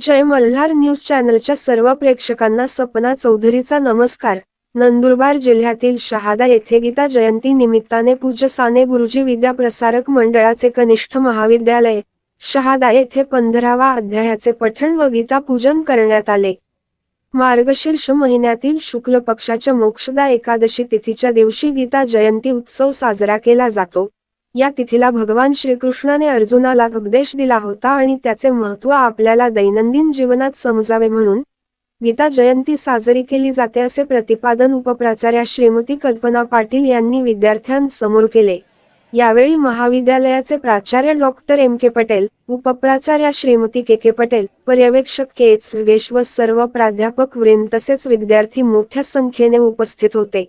जय Malhar news चॅनलच्या सर्व प्रेक्षकांना सपना चौधरीचा नमस्कार. नंदुरबार जिल्ह्यातील शहादा येथे गीता जयंती निमित्ताने पूज्य साने गुरुजी विद्या प्रसारक मंडळाचे कनिष्ठ महाविद्यालय शहादा येथे पंधरावा अध्यायाचे पठण व गीता पूजन करण्यात आले. मार्गशीर्ष महिन्यातील शुक्ल पक्षाच्या मोक्षदा एकादशी तिथीच्या दिवशी गीता जयंती उत्सव साजरा केला जातो. या तिथीला भगवान श्रीकृष्णाने अर्जुनाला उपदेश दिला होता आणि त्याचे महत्त्व आपल्याला दैनंदिन जीवनात समजावे म्हणून गीता जयंती साजरी केली जाते असे प्रतिपादन उपप्राचार्या श्रीमती कल्पना पाटील यांनी विद्यार्थ्यांसमोर केले. यावेळी महाविद्यालयाचे प्राचार्य डॉक्टर एम. के. पटेल उपप्राचार्या श्रीमती के. के. पटेल पर्यवेक्षक के. एच. व सर्व प्राध्यापक वृंद तसेच विद्यार्थी मोठ्या संख्येने उपस्थित होते.